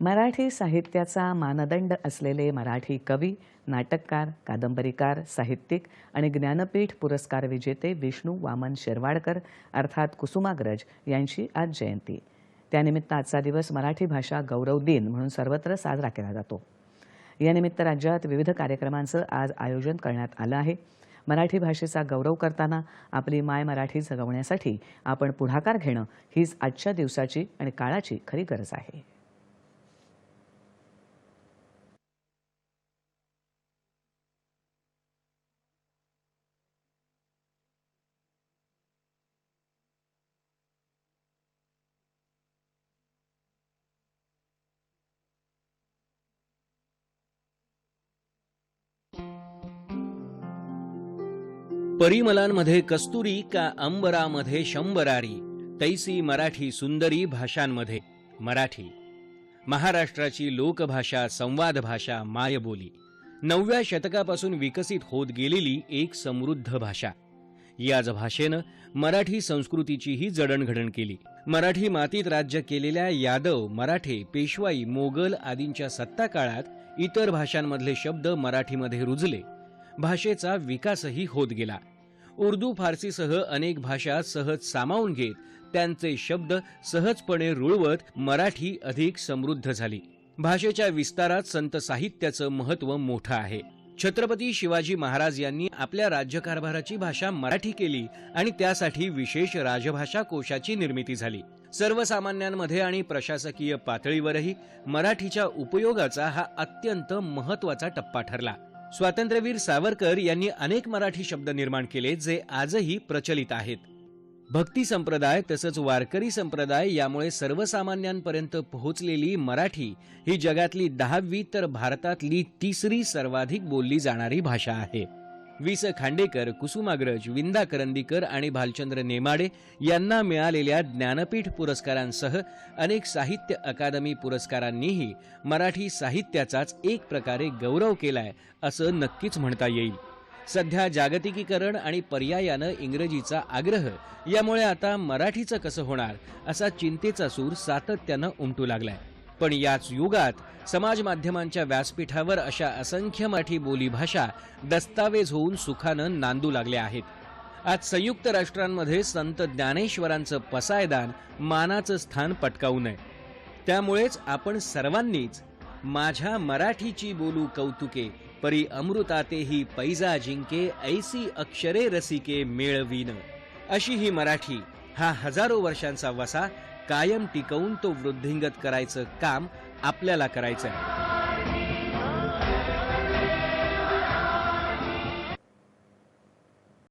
मराठी साहित्याचा मानदंड असलेले मराठी कवी नाटककार कादंबरीकार साहित्यिक आणि ज्ञानपीठ पुरस्कार विजेते विष्णू वामन शिरवाडकर अर्थात कुसुमाग्रज यांची आज जयंती. त्यानिमित्त आजचा दिवस मराठी भाषा गौरव दिन म्हणून सर्वत्र साजरा केला जातो. यानिमित्त राज्यात विविध कार्यक्रमांचं आज आयोजन करण्यात आलं आहे. मराठी भाषेचा गौरव करताना आपली माय मराठी जगवण्यासाठी आपण पुढाकार घेणं हीच आजच्या दिवसाची आणि काळाची खरी गरज आहे. परिमलांमध्ये कस्तुरी का अंबरामध्ये शंभरारी तैसी मराठी सुंदरी भाषांमध्ये मराठी. महाराष्ट्राची लोकभाषा संवाद भाषा मायबोली. नवव्या शतकापासून विकसित होत गेलेली एक समृद्ध भाषा. याच भाषेनं मराठी संस्कृतीचीही जडणघडण केली. मराठी मातीत राज्य केलेल्या यादव मराठे पेशवाई मोगल आदींच्या सत्ता काळात इतर भाषांमधले शब्द मराठीमध्ये रुजले. भाषेचा विकासही होत गेला. उर्दू फारसीसह अनेक भाषा सहज सामावून घेत त्यांचे शब्द सहजपणे रुळवत मराठी अधिक समृद्ध झाली. भाषेच्या विस्तारात संत साहित्याचं महत्त्व मोठं आहे. छत्रपती शिवाजी महाराज यांनी आपल्या राज्यकारभाराची भाषा मराठी केली आणि त्यासाठी विशेष राजभाषा कोशाची निर्मिती झाली. सर्वसामान्यांमध्ये आणि प्रशासकीय पातळीवरही मराठीच्या उपयोगाचा हा अत्यंत महत्त्वाचा टप्पा ठरला. स्वातंत्र्यवीर सावरकर यांनी अनेक मराठी शब्द निर्माण केले जे आजही प्रचलित आहेत. भक्ती संप्रदाय तसंच वारकरी संप्रदाय यामुळे सर्वसामान्यांपर्यंत पोहोचलेली मराठी ही जगातली दहावी तर भारतातली तिसरी सर्वाधिक बोलली जाणारी भाषा आहे. वि स खांडेकर कुसुमाग्रज विंदा करंदीकर आणि भालचंद्र नेमाडे यांना मिळालेल्या ज्ञानपीठ पुरस्कारांसह अनेक साहित्य अकादमी पुरस्कारांनीही मराठी साहित्याचाच एक प्रकारे गौरव केलाय असं नक्कीच म्हणता येईल. सध्या जागतिकीकरण आणि पर्यायानं इंग्रजीचा आग्रह यामुळे आता मराठीचं कसं होणार असा चिंतेचा सूर सातत्यानं उमटू लागलाय. पण याच युगात समाज माध्यमांच्या व्यासपीठावर अशा असंख्य मराठी बोलीभाषा दस्तावेज होऊन सुखानं नांदू लागल्या आहेत. आज संयुक्त राष्ट्रांमध्ये संत ज्ञानेश्वरांचं पसायदान मानाचं स्थान पटकावू नये. त्यामुळेच आपण सर्वांनीच माझ्या मराठीची बोलू कौतुके परी अमृतातेही पैजा जिंके ऐसी अक्षरे रसिके मेळवीन. अशी ही मराठी हा हजारो वर्षांचा वसा कायम टिकवून तो वृद्धिंगत करायचं काम आपल्याला करायचं आहे